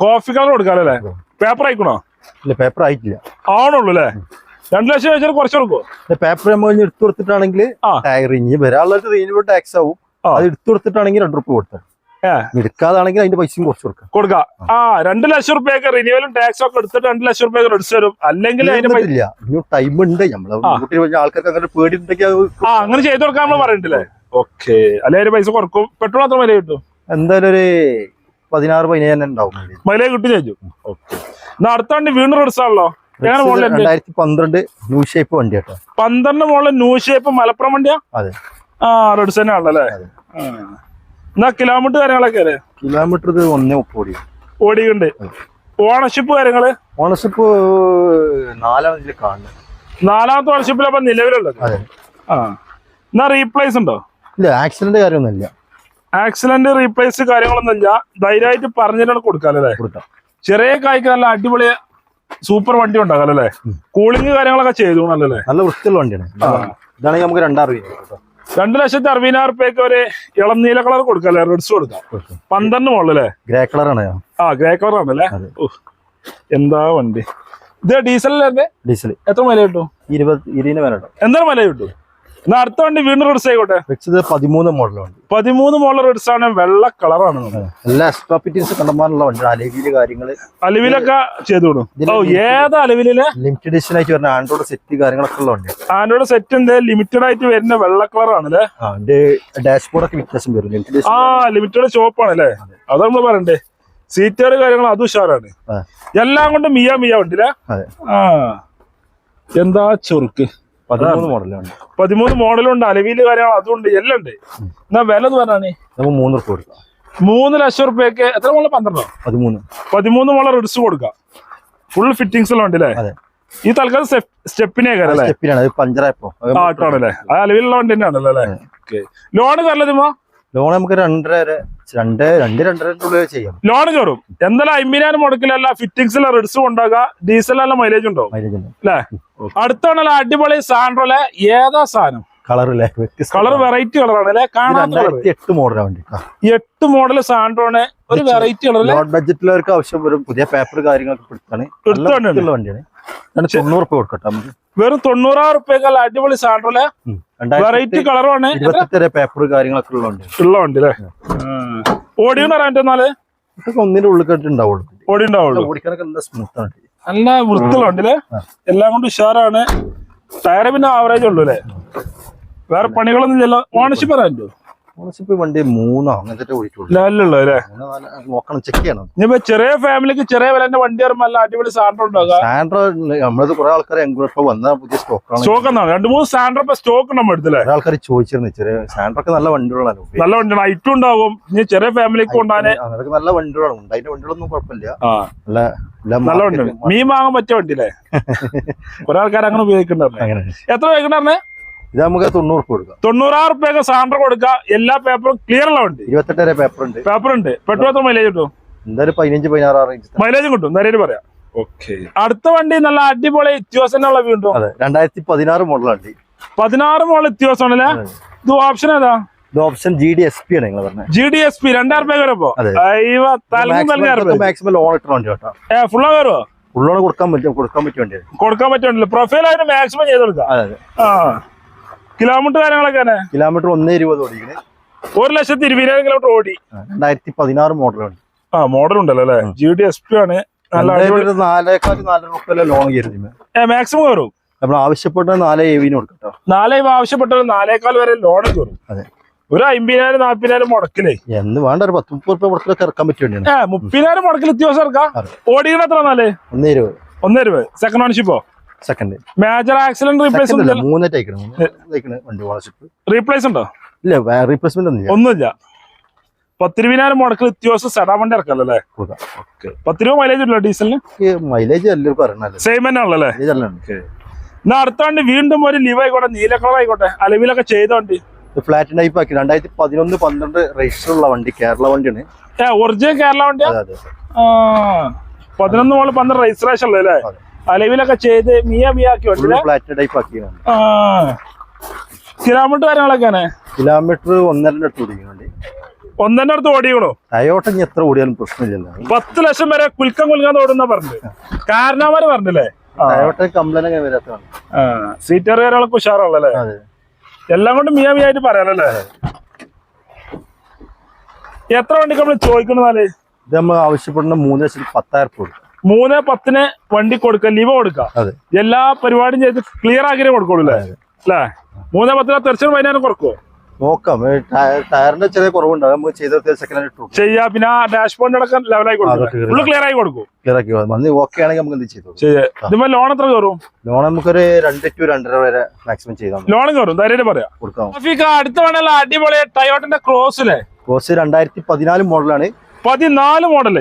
കോഫി കളർ കൊടുക്കാം അല്ലേ? പേപ്പർ അയക്കണോ ഇല്ല പേപ്പർ ആയിട്ടില്ല. ആണുള്ളൂ അല്ലേ? രണ്ട് ലക്ഷം വെച്ചാൽ കുറച്ച് കൊടുക്കും പേപ്പർ നമ്മൾ എടുത്തു കൊടുത്തിട്ടാണെങ്കിൽ ഇനി വരാനുള്ള റീനുവൽ ടാക്സ് ആവും. അത് എടുത്തു കൊടുത്തിട്ടാണെങ്കിൽ രണ്ട് റുപ്യ കൊടുത്താൽ എടുക്കാതാണെങ്കിൽ അതിന്റെ പൈസയും കുറച്ച് കൊടുക്കാം. കൊടുക്കാം. ആ. രണ്ട് ലക്ഷം റുപ്യൊക്കെ റിന്യൂവലും ടാക്സ് ഒക്കെ എടുത്തിട്ട് രണ്ട് ലക്ഷം റുപ്യ റിഡ്സ് വരും. അല്ലെങ്കിൽ അതിന്റെ ടൈം ഉണ്ട്. നമ്മളെ ആൾക്കാർക്ക് അങ്ങനെ പേടി ഉണ്ടെങ്കിൽ ആ അങ്ങനെ ചെയ്ത് കൊടുക്കാൻ നമ്മൾ പറഞ്ഞിട്ടില്ലേ ഓക്കെ. അല്ലെ ഒരു പൈസ കുറക്കും പെട്രോൾ മാത്രം വില കിട്ടും എന്തായാലും ഒരു പതിനാറ് പതിനേഴ് ഉണ്ടാവും. മൈലേജ് കിട്ടി ചോദിച്ചു ഓക്കെ. എന്നാ അടുത്ത വണ്ടി വീണ്ടും റിസാണല്ലോ രണ്ടായിരത്തി പന്ത്രണ്ട് ന്യൂ ഷേപ്പ് വണ്ടി കേട്ടോ. പന്ത്രണ്ട് ന്യൂ ഷേപ്പ് മലപ്പുറം വണ്ടിയാ? അതെ. ആ റെഡ്സ് തന്നെ ആണല്ലേ. എന്നാ കിലോമീറ്റർ കാര്യങ്ങളൊക്കെ അല്ലേ കിലോമീറ്റർ ഇത് ഒന്നേ മുപ്പത് ഓടി ഓടിയുണ്ട് ഓണർഷിപ്പ് കാര്യങ്ങൾ? ഓണർഷിപ്പ് നാലാമത്തെ കാണുന്നത്. നാലാമത്തെ ഓണർഷിപ്പിൽ അപ്പൊ നിലവിലുള്ളത്. അതെ. ആ. എന്നാ റീപ്ലേസ് ഉണ്ടോ? ഇല്ല ആക്സിഡന്റ് കാര്യമൊന്നുമില്ല. ആക്സിഡന്റ് റീപ്ലേസ് കാര്യങ്ങളൊന്നും ഇല്ല ധൈര്യമായിട്ട് പറഞ്ഞിട്ടാണ് കൊടുക്കാല്ലേ കൊടുക്കാം. ചെറിയ കായ്ക്ക് നല്ല അടിപൊളി സൂപ്പർ വണ്ടി ഉണ്ടാകാം അല്ലേ? കൂളിംഗ് കാര്യങ്ങളൊക്കെ ചെയ്തു അല്ലേ? നല്ല വൃത്തിയുള്ള വണ്ടിയാണ്. ഇതാണെങ്കിൽ നമുക്ക് രണ്ടാറ് രണ്ടു ലക്ഷത്തി അറുപതിനായിരം റുപ്യക്ക് ഒരു ഇളം നീല കളർ കൊടുക്കാം റെഡ്സ് കൊടുക്കാം. പന്ത്രണ്ട് മുകളിലെ ഗ്രേ കളറാണ് ആ ഗ്രേ കളർ ആണല്ലേ എന്താ വണ്ടി? ഇത് ഡീസലല്ലേ ഡീസൽ എത്ര മല കിട്ടും? ഇരുപത് ഇരുപതിന് വേണം എന്താണ് വില കിട്ടും? എന്നാ അടുത്ത വണ്ടി വീണ്ടും റെഡ്സ് ആയിക്കോട്ടെ. വെച്ചത് പതിമൂന്ന് മോഡൽ വണ്ടി പതിമൂന്ന് മോഡൽ റെഡ്സ് ആണ്. വെള്ള കളറാണ് എല്ലാ എക്സ്ട്രാ ഫിറ്റിങ്സ് കണ്ടമാനുള്ള വണ്ടി. അലവിൽ കാര്യങ്ങൾ. അലവിലൊക്കെ ചെയ്തു വിടും. ഓ ഏതാ അലവിലെ ലിമിറ്റഡ് എഡിഷൻ ആയിട്ട് വരുന്ന ആൻഡ്രോയിഡ് സെറ്റ് കാര്യങ്ങളൊക്കെ ഉള്ള വണ്ടി ആൻഡ്രോയിഡ് സെറ്റ് എന്താ? ലിമിറ്റഡ് ആയിട്ട് വരുന്ന വെള്ള കളറാണ് അല്ലേ ആ അതിന്റെ ഡാഷ്ബോർഡ് ഒക്കെ വ്യത്യാസം വരും. ആ ലിമിറ്റഡ് ഷോപ്പ് ആണ് അല്ലേ അതാ. നമ്മൾ പറയണ്ടേ. സീറ്റർ കാര്യങ്ങൾ അത് ഉഷാറാണ്. എല്ലാം കൊണ്ടും മിയ മിയ ഉണ്ടല്ലേ ആ. എന്താ ചൊറുക്ക്? പതിമൂന്ന് മോഡലുണ്ട്. പതിമൂന്ന് മോഡലുണ്ട് കാര്യം കാര്യങ്ങൾ അതുണ്ട് എല്ലാം ഉണ്ട്. എന്നാ വില എന്ന് പറഞ്ഞാണ് നമുക്ക് മൂന്ന് റുപ്യ കൊടുക്കാം. മൂന്ന് ലക്ഷം റുപ്യക്ക് എത്ര മോളെ പന്ത്രണ്ടോ? പതിമൂന്ന്. പതിമൂന്ന് മോളെ റിഡ്സ് കൊടുക്കാം. ഫുൾ ഫിറ്റിംഗ്സ് എല്ലാം ഉണ്ട് അല്ലേ ഈ തൽക്കാലം സ്റ്റെപ്പിനെ സ്റ്റെപ്പിനാണ് പഞ്ചറായപ്പോ. ആ അലവിലുള്ള വണ്ടി തന്നെയാണല്ലോ അല്ലേ? ലോണ് കയറലതുമോ ലോൺ നമുക്ക് രണ്ടര വരെ രണ്ട് രണ്ട് രണ്ടര ഉള്ളിൽ ചെയ്യാം. ലോൺ കയറും. എന്തായാലും അമ്പതിനായിരം മുടക്കിലല്ല ഫിറ്റിങ്സിലെ റിഡ്സ് ഉണ്ടാകുക ഡീസലെല്ലാം മൈലേജ് ഉണ്ടോ മൈലേജ് ഉണ്ട്. അല്ലേ? അടുത്താണല്ലോ അടിപൊളി സാൻഡ്രോലെ ഏതാ സാധനം? കളറില്ലേ വ്യത്യസ്ത കളർ വെറൈറ്റി കളറാണ് അല്ലെ? കാണാൻ എട്ട് മോഡലാണ് വണ്ടി എട്ട് മോഡൽ സാൻഡ്രോണ് ഒരു വെറൈറ്റി കളർ ബഡ്ജറ്റിലവർക്ക് ആവശ്യം വരും. പുതിയ പേപ്പർ കാര്യങ്ങളൊക്കെ വണ്ടിയാണ്. തൊണ്ണൂറ് റുപ്യ കൊടുക്കട്ടെ നമുക്ക്. വെറും തൊണ്ണൂറായിരം റുപ്യക്കല്ല അടിപൊളി സാൻഡ്രോലെ. വെറൈറ്റി കളറാണ് കളറുമാണ് ഇരുപത്തെട്ട് പേപ്പർ കാര്യങ്ങളൊക്കെ ഉള്ള ഉള്ളതുണ്ട് ഉള്ള വണ്ടി അല്ലേ ഓടിയെന്ന് പറയാൻ എന്നാൽ? ഇതൊക്കെ ഒന്നിന്റെ ഉള്ളിൽ ഉണ്ടാവുള്ളൂ. ഓടി ഉണ്ടാവുള്ളൂ ഓടിക്കാനൊക്കെ നല്ല സ്മൂത്ത് ആണ്. നല്ല വൃത്തിയുള്ള അല്ലേ എല്ലാം കൊണ്ട് ഉഷാറാണ്. ടയർ പിന്നെ ആവറേജ് ഉള്ളൂ അല്ലേ? വേറെ പണികളൊന്നും ഇല്ലല്ലോ. ഓണർഷിപ്പ് പറയാൻ ഓണർഷിപ്പ് വണ്ടി മൂന്നോ അങ്ങനത്തെ അല്ലേ? നോക്കണം ചെക്ക് ചെയ്യണം. ഇനിയിപ്പോ ചെറിയ ഫാമിലിക്ക് ചെറിയ വിലന്റെ വണ്ടി വരുമ്പോൾ നല്ല അടിപൊളി സാൻഡ്രോ ഉണ്ടാകുക സാൻഡ്രോ നമ്മളത് കുറെ ആൾക്കാർ ഇപ്പൊ വന്ന പുതിയ സ്റ്റോക്കാണ് സ്റ്റോക്ക് എന്നാണ്. രണ്ട് മൂന്ന് സാൻഡ്രോ ഇപ്പൊ സ്റ്റോക്ക് നമ്മൾ എടുത്തില്ലേ ആൾക്കാർ ചോദിച്ചിരുന്നു ചെറിയ സാൻഡ്രോ നല്ല വണ്ടികളാണ് നല്ല വണ്ടിയാണ്. ഐറ്റും ഉണ്ടാവും. ഇനി ചെറിയ ഫാമിലിക്ക് നല്ല വണ്ടികളാണ്. ഉണ്ട്. അതിന്റെ വണ്ടികളൊന്നും കുഴപ്പമില്ല. നല്ല നല്ല വണ്ടിയാണ്. മീൻ വാങ്ങാൻ പറ്റിയ വണ്ടിയില്ലേ? കുറെ ആൾക്കാർ അങ്ങനെ ഉപയോഗിക്കണ്ടായിരുന്നു അങ്ങനെ. എത്ര ഉപയോഗിക്കണ്ടായിരുന്നെ ഇത് നമുക്ക് തൊണ്ണൂറ് റുപ്യ കൊടുക്കാം. തൊണ്ണൂറായിരം റുപ്യൊക്കെ സാമ്പിൾ കൊടുക്കുക. എല്ലാ പേപ്പറും ക്ലിയർ ഉള്ള വണ്ടി. ഇരുപത്തെട്ട് വരെ പേപ്പർ ഉണ്ട് പേപ്പർ ഉണ്ട് പെട്രോൾ എത്ര മൈലേജ് കിട്ടും? എന്തായാലും പതിനഞ്ച് പതിനാറ് മൈലേജ് റേഞ്ച് മൈലേജും കിട്ടും. നേരെ പറയാം. ഓക്കെ അടുത്ത വണ്ടി നല്ല അടിപൊളി ഇത്യോസനുള്ള വീണ്ടും അതെ രണ്ടായിരത്തി പതിനാറ് മോഡലാണ് പതിനാറ് മോഡൽ ഇത്യോസാണല്ലേ ഇത് ഓപ്ഷൻ ഏതാ? ഇത് option G D S P ആണ് നിങ്ങൾ പറഞ്ഞത് ജി ഡി എസ് പി രണ്ടായിരം രൂപ കയറപ്പോ അതെ. അയ്യോ തലങ്ങും നൽകാറ് മാക്സിമം ലോൺ ഇട്ട വണ്ടി കേട്ടോ. ഏ ഫുള്ളാ കയറുമോ കൊടുക്കാൻ പറ്റും കൊടുക്കാൻ പറ്റും കൊടുക്കാൻ പറ്റുമല്ലോ പ്രൊഫൈൽ ആയിട്ട് മാക്സിമം ചെയ്ത് കൊടുക്കാം. അതെ കിലോമീറ്റർ കാര്യങ്ങളൊക്കെ തന്നെ? കിലോമീറ്റർ ഒന്നേ ഇരുപത് ഓടിക്കണേ. ഒരു ലക്ഷത്തി ഇരുപതിനായിരം കിലോമീറ്റർ ഓടി. രണ്ടായിരത്തി പതിനാറ് മോഡലാണ്. ആ മോഡൽ ഉണ്ടല്ലോ അല്ലേ? ജി ഡി എസ് പി ആണ്. മാക്സിമം കയറും? നമ്മൾ ആവശ്യപ്പെട്ട നാലേ കൊടുക്കട്ടോ നാലേ ആവശ്യപ്പെട്ടത് നാലേക്കാൽ വരെ ലോൺ കയറും. അതെ. ഒരു അമ്പതിനായിരം നാപ്പതിനായിരം മുടക്കിലേ. എന്ന് വേണ്ട ഒരു പത്ത് മുപ്പത് റുപ്യ കൊടുത്തിട്ടൊക്കെ ഇറക്കാൻ പറ്റിയ വണ്ടിയാണ്. ഏ മുപ്പതിനായിരം മുടക്കിൽ ദിവസം ഇറക്കാം അതെ. എത്ര നാല് ഒന്നേ ഇരുപത്. ഒന്നേ രൂപ സെക്കൻഡ് ഓൺഷിപ്പോ സെക്കൻഡ് മേജർ ആക്സിഡന്റ് റീപ്ലേസ് മൂന്നേറ്റ് അയക്കണം മൂന്ന് വണ്ടി ഓണർഷിപ്പ് റീപ്ലേസ് ഉണ്ടോ? ഇല്ല റീപ്ലേസ്മെന്റ് ഒന്നും ഒന്നുമില്ല. പത്തിരുപതിനായിരം മുടക്കിൽ വ്യത്യാസം സെഡാ വണ്ടി ഇറക്കല്ലോ അല്ലേ? പത്ത് രൂപ മൈലേജ് ഉണ്ടല്ലോ ഡീസലിന് മൈലേജ് പറയണല്ലേ സെയിം തന്നെ അല്ല? എന്നാ അടുത്ത വണ്ടി വീണ്ടും ഒരു ലീവ് ആയിക്കോട്ടെ നീല കളർ ആയിക്കോട്ടെ അലവിലൊക്കെ ചെയ്ത വണ്ടി. ഫ്ലാറ്റ് ടൈപ്പ് ആക്കി. രണ്ടായിരത്തി പതിനൊന്ന് പന്ത്രണ്ട് രജിസ്റ്റർ ഉള്ള വണ്ടി കേരള വണ്ടിയാണ്. ഒറിജിനൽ കേരള ആ പതിനൊന്ന് മോൾ പന്ത്രണ്ട് രജിസ്ട്രേഷൻ അല്ലേ അതെ. അലവിലൊക്കെ ചെയ്ത് മിയ മിയാക്കി കിലോമീറ്റർ കാര്യങ്ങളൊക്കെയാണ് കിലോമീറ്റർ ഒന്നര എട്ട് ഓടിക്കുന്ന വണ്ടി ഒന്നെ അടുത്ത് ഓടിക്കണോ? ടയോട്ട എത്ര ഓടിയാലും പ്രശ്നമില്ല പത്ത് ലക്ഷം വരെ കുൽക്കം കുൽക്കാൻ ഓടുന്ന പറഞ്ഞു കാരണവന്മാര് പറഞ്ഞില്ലേ. Toyota complaint വരാത്തതാണ്. സീറ്റർ കാര്യങ്ങളൊക്കെ ഉഷാറുള്ളല്ലേ എല്ലാം കൊണ്ട് മിയ മിയായിട്ട് പറയാനല്ലേ എത്ര വണ്ടിക്ക് നമ്മൾ ചോദിക്കണെന്നാൽ ഇത് നമ്മൾ ആവശ്യപ്പെടുന്ന മൂന്ന് ലക്ഷത്തി പത്തായിരം രൂപ മൂന്ന് പത്തിന് വണ്ടി കൊടുക്ക ലിവ് കൊടുക്കുക എല്ലാ പരിപാടിയും ചെയ്ത് ക്ലിയർ ആക്കി കൊടുക്കുള്ളൂ അല്ലേ അല്ലേ മൂന്ന് പത്തിന് തീർച്ചയായും വൈകുന്നേരം കുറക്കുമോ നോക്കാം. ടയറിന്റെ ചെറിയ കുറവുണ്ട്. നമുക്ക് ചെയ്ത സെക്കൻഡ് ഇട്ടു ചെയ്യാ. പിന്നെ ഡാഷ് ബോർഡ് അടക്കം ലെവലായി കൊടുക്കും ഫുള്ള് ക്ലിയർ ആയി കൊടുക്കും. ക്ലിയർ ആക്കി വന്ന് ഓക്കെ ആണെങ്കിൽ നമുക്ക് എന്ത് ചെയ്തു ശരി ഇതുമ്പോ ലോൺ എത്ര കയറും? ലോൺ നമുക്കൊരു രണ്ട് ടു രണ്ടര വരെ മാക്സിമം ചെയ്താൽ ലോൺ കയറും. ധൈര്യം പറയാം. കൊടുക്കാം. അടുത്ത വേണമല്ല അടിപൊളി ടയോട്ടിന്റെ ക്രോസിലെ ക്രോസ് രണ്ടായിരത്തി പതിനാല് മോഡലാണ് പതിനാല് മോഡൽ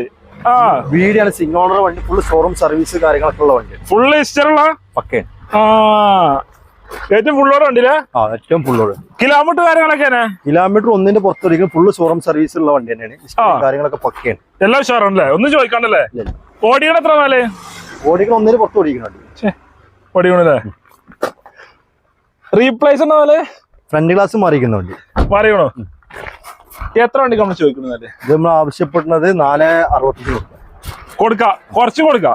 ആ. വീടിയാണ് സിംഗ് ഓണർ വണ്ടി ഫുൾ ഷോറൂം സർവീസ് കാര്യങ്ങളൊക്കെ ഉള്ള വണ്ടി. ഫുള്ള് ഹിസ്റ്ററുള്ള പക്കേ. ഏറ്റവും ഫുള്ളോട് ഉണ്ടല്ലേ ആ ഏറ്റവും ഫുള്ളോട് കിലോമീറ്റർ കാര്യങ്ങളൊക്കെ കിലോമീറ്റർ ഒന്നിന്റെ പുറത്തൊരിക്കലും ഫുള്ള് ഷോറൂം സർവീസ് ഉള്ള വണ്ടി തന്നെയാണ്. കാര്യങ്ങളൊക്കെ പക്കയാണ് എല്ലാം ഉഷാറാണല്ലേ ഒന്നും ചോദിക്കാണ്ടല്ലേ? ഓടികൾ എത്ര നാല് ഓടികൾ ഒന്നിന് പുറത്ത് ഓടിക്കണം വണ്ടി. ഓടിക്കണല്ലേ? റീപ്ലേസ് ഉണ്ടോ ഫ്രണ്ട് ഗ്ലാസ് മാറിയിരിക്കുന്ന വണ്ടി. മാറിയണോ എത്ര വണ്ടി നമ്മൾ ചോദിക്കുന്നത്? ഇത് നമ്മൾ ആവശ്യപ്പെടുന്നത് നാല് അറുപത്തഞ്ച് കൊടുക്കാം. കൊടുക്ക. കുറച്ച് കൊടുക്ക.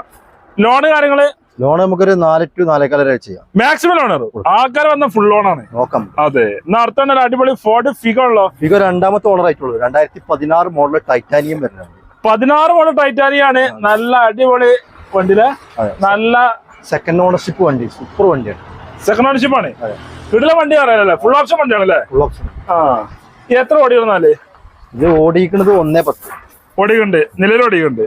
ലോണ് കാര്യങ്ങൾ? ലോൺ നമുക്കൊരു നാല് ടു നാലേക്കാല വരെ ചെയ്യാം. മാക്സിമം ലോൺ ആൾക്കാർ വന്ന ഫുൾ ലോണാണ് നോക്കാം. അതെ. അടുത്ത അടിപൊളി ഫോർഡ് ഫിഗോ ഉള്ളോ? ഫിഗോ രണ്ടാമത്തെ ഓണർ ആയിട്ടുള്ളൂ. രണ്ടായിരത്തി പതിനാറ് മോഡൽ ടൈറ്റാനിയം വരുന്നത് പതിനാറ് മോഡൽ ടൈറ്റാനിയാണ് നല്ല അടിപൊളി വണ്ടിയിലെ. നല്ല സെക്കൻഡ് ഓണർഷിപ്പ് വണ്ടി. സൂപ്പർ വണ്ടിയാണ്. സെക്കൻഡ് ഓണർഷിപ്പ് ആണ്. വീട്ടിലെ വണ്ടി പറയാനല്ലേ ഫുൾ ഓപ്ഷൻ വണ്ടിയാണല്ലേ? ഫുൾ ഓപ്ഷൻ ആ. എത്ര ഓടിയിരുന്നാൽ ഇത് ഓടിക്കുന്നത് ഒന്നേ പത്ത്. ഓടിയുണ്ട് നിലവിൽ ഓടിയുണ്ട്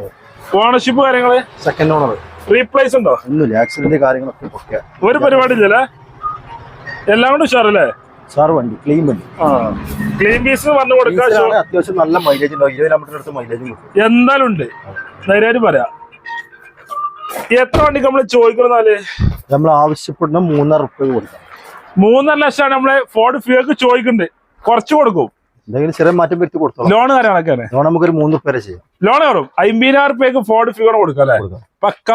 ഓണർഷിപ്പ് കാര്യങ്ങൾ? സെക്കൻഡ് ഓണർ റീപ്ലേസ് ഉണ്ടോ? ഒന്നുമില്ല. ആക്സിഡന്റ് കാര്യങ്ങളൊക്കെ ഒരു പരിപാടി ഇല്ലല്ലേ? എല്ലാം കൊണ്ട് ഉഷാറല്ലേ? സാർ വണ്ടി. ക്ലീൻ വണ്ടി. ക്ലീൻ പീസ് പറഞ്ഞു കൊടുക്കാൻ അത്യാവശ്യം നല്ല മൈലേജ് ഉണ്ടാവും ഇരുപത് കിലോമീറ്റർ അടുത്ത് മൈലേജ് എന്തായാലും ഉണ്ട്. ധൈര്യമായിട്ട് പറയാം. എത്ര വണ്ടിക്ക് നമ്മൾ ചോദിക്കണമെന്നാൽ നമ്മൾ ആവശ്യപ്പെടുന്ന മൂന്നര റുപ്യ കൊടുക്കാം. മൂന്നര ലക്ഷമാണ് നമ്മളെ ഫോർഡ് ഫിയോക്ക് ചോദിക്കുന്നുണ്ട്. കുറച്ച് കൊടുക്കും. എന്തെങ്കിലും ചെറിയ മാറ്റം വരുത്തി കൊടുത്തോളാം. ലോൺ കാര്യങ്ങളൊക്കെ ലോൺ നമുക്കൊരു മൂന്ന് പേരെ ചെയ്യാം. ലോൺ കയറും. അമ്പതിനായിരം റുപ്യക്ക് ഫോർഡ് ഫിഗർ കൊടുക്കാം അല്ലേ? കൊടുക്കാം. പക്ക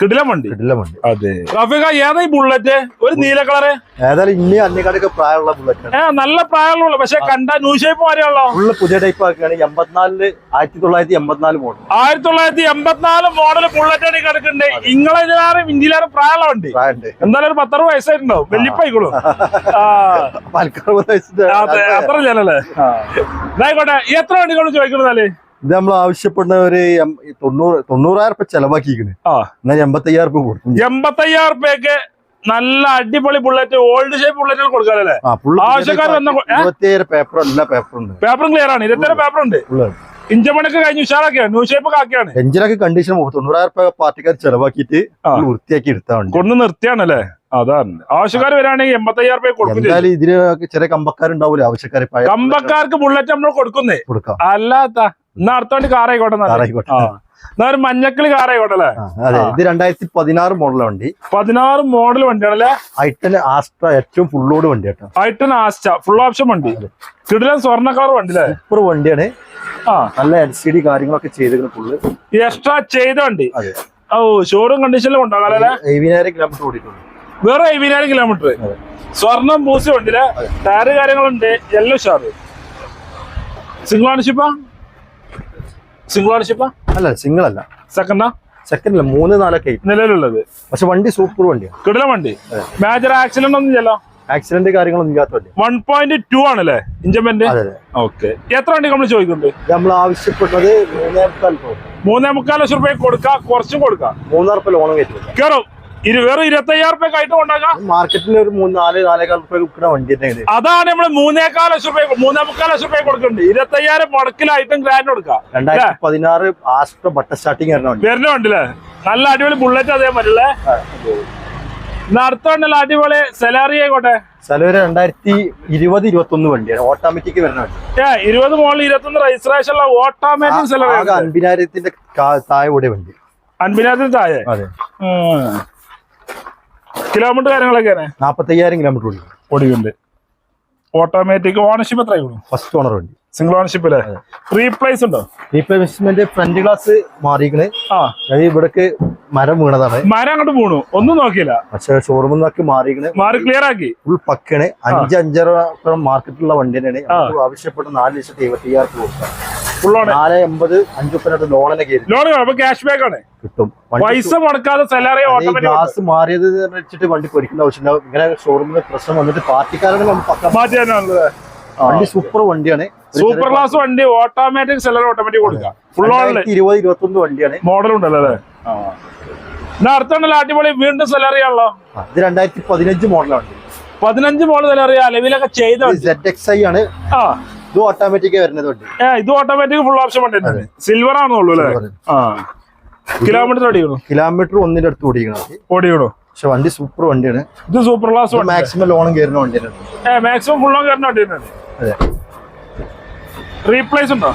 കിടിലം വണ്ടി കിട്ടില്ല വണ്ടി അതെ. റഫീഖ ഏതാ ഈ ബുള്ളറ്റ്? ഒരു നീല കളറ്? ഏതായാലും ഇനി അന്നേക്കാടൊക്കെ പ്രായമുള്ള ബുള്ളറ്റ് നല്ല പ്രായമുള്ള പക്ഷെ കണ്ട ന്യൂ ഷേപ്പ് മാറിയാണല്ലോ. ഫുള്ള് പുതിയ ടൈപ്പ് ആക്കുകയാണ്. എൺപത്തിനാലിൽ ആയിരത്തി തൊള്ളായിരത്തി എൺപത്തിനാല് മോഡൽ ആയിരത്തി തൊള്ളായിരത്തി എൺപത്തിനാല് മോഡൽ ബുള്ളറ്റ് ആണ് കിടക്കുന്നുണ്ട് ഇങ്ങളെ ഇതിലാറും ഇന്ത്യയിലാറും പ്രായമുള്ള വണ്ടി എന്തായാലും ഒരു പത്തറുപത് വയസ്സായിട്ടുണ്ടാവും. അതെ അത്ര ചെല്ലല്ലേ ഇതായിക്കോട്ടെ എത്ര വണ്ടികളും ചോദിക്കണമെന്നാൽ ഇത് നമ്മൾ ആവശ്യപ്പെടുന്ന ഒരു തൊണ്ണൂറ് തൊണ്ണൂറായിരം റുപ്യ ചെലവാക്കിക്കണേ എന്നാൽ എൺപത്തയ്യായിരം റുപ്യ കൊടുക്കും. എൺപത്തയ്യായിരം റുപ്യക്ക് നല്ല അടിപൊളി ബുള്ളറ്റ് ഓൾഡ് ഷേപ്പ് ബുള്ളറ്റുകൾ കൊടുക്കാനല്ലേ ആവശ്യക്കാർ വന്ന? ഇരുപത്തിയേഴ് പേപ്പർ എല്ലാ പേപ്പറും പേപ്പറും ക്ലിയർ ആണ്. ഇരുപത്തേഴ് പേപ്പർ ഉണ്ട്. ഇഞ്ചമണിക്ക് കഴിഞ്ഞ് ഉഷാറാക്കിയാണ് ന്യൂ ഷേപ്പ് ആക്കിയാണ്. എഞ്ചിനൊക്കെ കണ്ടീഷൻ തൊണ്ണൂറായിരം രൂപ പാർട്ടിക്കാർ ചെലവാക്കിയിട്ട് വൃത്തിയാക്കി എടുത്താണ് കൊണ്ട് നിർത്തിയാണല്ലേ? അതാണ്. ആവശ്യക്കാർ വരാണെങ്കിൽ എൺപത്തയ്യായിരം രൂപ കൊടുക്കും ഇതിന് ചെറിയ കമ്പക്കാരുണ്ടാവില്ല ആവശ്യക്കാരെ? കമ്പക്കാർക്ക് ബുള്ളറ്റ് നമ്മൾ കൊടുക്കുന്നേ. കൊടുക്കാം. അല്ലാത്ത എന്നാ അടുത്തോണ്ട് കാർ ആയിക്കോട്ടെ എന്നാൽ. കാറായിക്കോട്ടെ. ആ. എന്നാ ഒരു മഞ്ഞക്കിളി കാർ ആയിക്കോട്ടെ അല്ലേ അതെ. ഇത് രണ്ടായിരത്തി പതിനാറ് മോഡൽ വണ്ടി. പതിനാറ് മോഡൽ വണ്ടിയാണല്ലേ ഐട്ടൻ ആസ്ട്ര ഏറ്റവും ഫുള്ളോട് വണ്ടി കേട്ടോ. ഐട്ടൻ ആസ്റ്റ ഫുൾ ഓപ്ഷൻ വണ്ടി. കിടിലൻ സ്വർണ കളർ വണ്ടി അല്ലേ? സൂപ്പർ വണ്ടിയാണ്. ആ. നല്ല എൽ സി ഡി കാര്യങ്ങളൊക്കെ ചെയ്തിരുന്നു ഫുള്ള് എക്സ്ട്രാ ചെയ്ത വണ്ടി. ഓ ഷോറൂം കണ്ടീഷനിൽ ഉണ്ടാകാം അല്ലേ? എഴുപതിനായിരം കിലോമീറ്റർ ഓടിയിട്ടുണ്ട്. വേറെ എഴുപതിനായിരം കിലോമീറ്റർ. സ്വർണം പൂസി വണ്ടിയിലെ ടയറ് കാര്യങ്ങളുണ്ട്. എല്ലാം ഷാറ് സിംഗിൾ ഓണർഷിപ്പാ സിംഗിൾ ഓണർഷിപ്പാ അല്ല സിംഗിൾ അല്ല. സെക്കൻഡാ സെക്കൻഡ് അല്ല മൂന്ന് നാലൊക്കെ നിലവിലുള്ളത്. പക്ഷെ വണ്ടി സൂപ്പർ വണ്ടിയാണ് കിടല വണ്ടി. മേജർ ആക്സിഡന്റ് ഒന്നും ഇല്ലല്ലോ? ആക്സിഡന്റ് കാര്യങ്ങളൊന്നും ഇല്ലാത്ത വണ്ടി. വൺ പോയിന്റ് ടു ആണല്ലേ? ഇഞ്ചമെന്റ് ഓക്കെ എത്ര വണ്ടി നമ്മൾ ചോദിക്കുന്നുണ്ട്? നമ്മൾ ആവശ്യപ്പെട്ടത് മൂന്നേ മുക്കാൽ. മൂന്നേ മുക്കാൽ ലക്ഷം രൂപ കൊടുക്കാം കുറച്ചും കൊടുക്കാം? മൂന്നാർ ലോണും ലോൺ കയറ്റില്ല കയറും വെറും ഇരുപത്തയ്യായിരം റുപ്യ ആയിട്ട് കൊണ്ടാക്കാം മാർക്കറ്റിൽ ഒരു മൂന്ന് നാല് നാലേകാൽ റുപ്യ വണ്ടി അതാണ് നമ്മൾ മൂന്നേക്കാൽ ലക്ഷം റുപ്യ മൂന്നേ മുക്കാൽ ലക്ഷം രൂപ കൊടുക്കുന്നുണ്ട്. ഇരുപത്തയ്യായിരം മുടക്കിലായിട്ടും ഗ്രാൻഡ് കൊടുക്കാം. രണ്ടായിരത്തി പതിനാറ് ആസ്ട്ര ബട്ടർ സ്റ്റാർട്ടിങ് വരുന്ന വണ്ടി. വരുന്ന വണ്ടില്ലേ നല്ല അടിപൊളി ബുള്ളറ്റ് അതേ മറ്റല്ലേ എന്നാ അടുത്ത വണ്ടല്ലോ അടിപൊളി സെലാറി ആയിക്കോട്ടെ. സെലറി രണ്ടായിരത്തി ഇരുപത് ഇരുപത്തി ഒന്ന് വണ്ടിയാണ്. ഓട്ടോമാറ്റിക് വരുന്ന വണ്ടി. ഇരുപത് മോളിൽ ഇരുപത്തൊന്ന് രജിസ്ട്രേഷൻ ഉള്ള ഓട്ടോമാറ്റിക് സെലറി അൻപതിനായിരത്തിന്റെ താഴെ കൂടെ വണ്ടി. അൻപതിനായിരത്തിന് താഴെ? അതെ. കിലോമീറ്റർ കാര്യങ്ങളൊക്കെയാണ്? നാപ്പത്തയ്യായിരം കിലോമീറ്റർ ഉണ്ട് ഓടിയുണ്ട് ഓട്ടോമാറ്റിക് ഓണർഷിപ്പ് എത്ര ഫസ്റ്റ് ഓണർ വണ്ടി. സിംഗിൾ ഓണർഷിപ്പ് അല്ലേ? റീപ്ലേസ് ഉണ്ടോ? റീപ്ലേസ്മെന്റ് ഫ്രണ്ട് ഗ്ലാസ് മാറിയിക്കണ് ആ. ഇവിടേക്ക് മരം വീണതാണ്. മരം അങ്ങോട്ട് പോണു ഒന്നും നോക്കിയില്ല. പക്ഷെ ഷോറൂമിൽ നിന്നൊക്കെ മാറിയിക്കണ് മാറി ക്ലിയർ ആക്കി. ഫുൾ പക്കാണ് അഞ്ച് അഞ്ചര മാർക്കറ്റിലുള്ള വണ്ടി തന്നെയാണ്. ആവശ്യപ്പെട്ട നാല് ലക്ഷത്തി എഴുപത്തി അയ്യായിരം കൊടുക്കാം. നാല് എൺപത് അഞ്ചുപ്പനോട്ട് ലോണിനെ ലോൺ അപ്പൊ ക്യാഷ് ബാക്ക് ആണ്. കിട്ടും. പൈസ മുടക്കാതെ സാലറി ഗ്ലാസ് മാറിയത് വെച്ചിട്ട് വണ്ടി പൊരിക്കുന്ന ആവശ്യമില്ല ഇങ്ങനെ ഷോറൂമിൽ പ്രശ്നം വന്നിട്ട് പാർട്ടിക്കാരാണ് നമ്മൾ പക്ക മാറ്റി വണ്ടി സൂപ്പർ വണ്ടിയാണ്. സൂപ്പർ ക്ലാസ് വണ്ടി ഓട്ടോമാറ്റിക് സെല്ലർ ഓട്ടോമാറ്റിക് കൊടുക്കാം ഫുൾ ഓണിൽ ഇരുപത് ഇരുപത്തി ഒന്ന് വണ്ടിയാണ്. മോഡൽ ഉണ്ടല്ലോ അല്ലേ? അടുത്തുണ്ടല്ലോ അടിപൊളി വീണ്ടും സെലറി ആണല്ലോ? ഇത് രണ്ടായിരത്തി പതിനഞ്ച് മോഡലാണ് പതിനഞ്ച് മോഡൽ സെലറി അലവിലൊക്കെ ചെയ്ത? ആണ്. ആ. ഇത് ഓട്ടോമാറ്റിക് വരുന്നത് വണ്ടി. ഇത് ഓട്ടോമാറ്റിക് ഫുൾ ഓപ്ഷൻ വണ്ടി സിൽവർ ആണെന്നുള്ളൂ അല്ലേ. ആ. കിലോമീറ്റർ ഓടിക്കണോ? കിലോമീറ്റർ ഒന്നിന്റെ അടുത്ത് ഓടിക്കണോ ഓടിക്കണോ? പക്ഷെ വണ്ടി സൂപ്പർ വണ്ടിയാണ്. ഇത് സൂപ്പർ ക്ലാസ് മാക്സിമം ലോണും കയറുന്ന വണ്ടിയാണ് മാക്സിമം ഫുൾ ഓൺ കയറുന്ന വണ്ടി തന്നെയാണ് അതെ. റീപ്ലേസ് ഉണ്ടോ?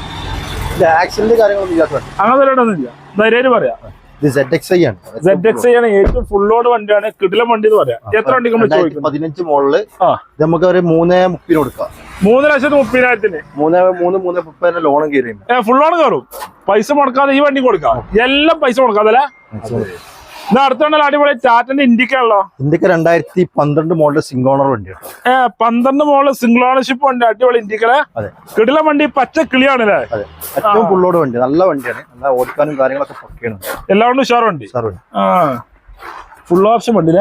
ആക്സിഡന്റ് കാര്യങ്ങളൊന്നും ഇല്ലാത്ത അങ്ങനെ ഒരിടൊന്നുമില്ല പറയാം. ഇത് സെഡ് എക്സ് ഐ ആണ് സെഡ് എക്സ് ആണ് ഏറ്റവും ഫുൾ ലോഡ് വണ്ടിയാണ്. കിടിലം വണ്ടി എന്ന് പറയാം. എത്ര വണ്ടി പതിനഞ്ച് മോളിൽ നമുക്ക് ഒരു മൂന്നേ മുപ്പതിന് കൊടുക്കാം. മൂന്ന് ലക്ഷത്തി മുപ്പതിനായിരത്തിന്. മൂന്ന് മൂന്ന് മൂന്ന് മുപ്പതിന് ലോണും കയറി ഫുൾ ലോൺ കയറും പൈസ മുടക്കാതെ ഈ വണ്ടി കൊടുക്കാം. എല്ലാം പൈസ മുടക്കാതെ അല്ലേ ഇത് അടുത്തുണ്ടല്ലോ അടിപൊളി ടാറ്റന്റെ ഇൻഡിക്കാണല്ലോ ഇന്ത്യയ്ക്ക് രണ്ടായിരത്തി പന്ത്രണ്ട് മോഡൽ ഓണർ വണ്ടി ഏ പന്ത്രണ്ട് മോൾ സിംഗിൾ ഓണർഷിപ്പ് വണ്ടി അടിപൊളി ഇൻഡിക്കൽ അതെ. കിടിലം വണ്ടി പച്ച കിളിയാണല്ലേ? അതെ. ഏറ്റവും ഫുള്ളോട് വണ്ടി നല്ല വണ്ടിയാണ്. നല്ല ഓടിക്കാനും കാര്യങ്ങളൊക്കെ പക്കയാണ്. എല്ലാവരും ഉഷാർ വണ്ടി. സാർ വണ്ടി. ആ. ഫുൾ ഓപ്ഷൻ വണ്ടി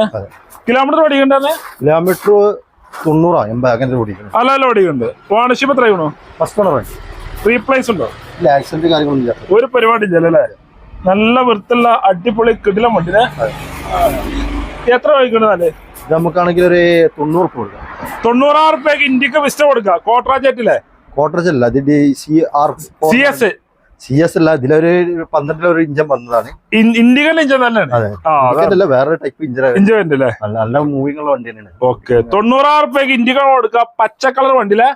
കിലോമീറ്റർ ഓടിക്കണ്ടേ കിലോമീറ്റർ തൊണ്ണൂറാ? എൺപത് അങ്ങനെ ഓടിക്കുന്നത് അല്ല അല്ല ഓടിക്കുന്നുണ്ട്. ഓണർഷിപ്പ് എത്രയാണോ ഫസ്റ്റ് ഓണർ റീപ്ലേസ് ഉണ്ടോ? ഇല്ല ആക്സിഡന്റ് കാര്യങ്ങളൊന്നും ഇല്ല ഒരു പരിപാടി ഇല്ല അല്ലേ? നല്ല വൃത്തിയുള്ള അടിപൊളി കിടിലം വണ്ടിനെ. എത്ര വഹിക്കണ്ടല്ലേ ഇത് നമുക്കാണെങ്കിൽ ഒരു തൊണ്ണൂറ് ഉറുപ്പ് കൊടുക്കാം. തൊണ്ണൂറായിരം റുപ്യക്ക് ഇന്ത്യയ്ക്ക് വിസ്റ്റ കൊടുക്കാം. കോട്രാ കോട്ടറാജല്ല ഇത് C R C S C S അല്ല ഇതിലൊരു പന്ത്രണ്ടിലൊരു ഇഞ്ചൻ വന്നതാണ്. ഇന്ത്യൻ ഇഞ്ചൻ തന്നെയാണ്? വേറെ ടൈപ്പ് ഇഞ്ചൻ നല്ല മൂവിങ് ഉള്ള വണ്ടി തന്നെയാണ് ഓക്കെ തൊണ്ണൂറായിരം റുപ്യക്ക് ഇന്ത്യയ്ക്ക് കൊടുക്കുക. പച്ച കളർ വണ്ടിയിലെ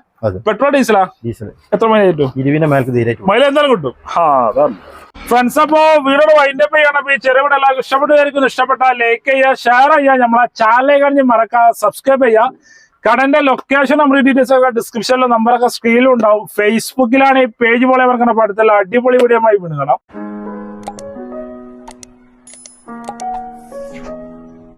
പെട്രോൾ ഡീസലാ? ഡീസൽ എത്ര മൈലേജ് കിട്ടും? ഇരുവിന്റെ മേൽക്ക് മൈലേജ് എന്തായാലും കിട്ടും. ആ അതാണ്. ഫ്രണ്ട്സ് അപ്പോ വീടോട് വൈൻഡപ്പ് ചെയ്യണം. ഈ ചെറിയ വീട് എല്ലാവർക്കും ഇഷ്ടപ്പെട്ടു ഇഷ്ടപ്പെട്ടാൽ ലൈക്ക് ചെയ്യുക ഷെയർ ചെയ്യുക. നമ്മളെ ചാനലിലേക്ക് കഴിഞ്ഞ് മറക്കാതെ സബ്സ്ക്രൈബ് ചെയ്യുക. കടന്റെ ലൊക്കേഷൻ നമ്മൾ ഡീറ്റെയിൽസ് ഒക്കെ ഡിസ്ക്രിപ്ഷനിലെ നമ്പറൊക്കെ സ്ക്രീനിലും ഉണ്ടാവും. ഫേസ്ബുക്കിലാണ് ഈ പേജ് പോലെ വർക്കുന്ന പഠിത്തല്ല അടിപൊളി വീഡിയോ ആയി വീണ്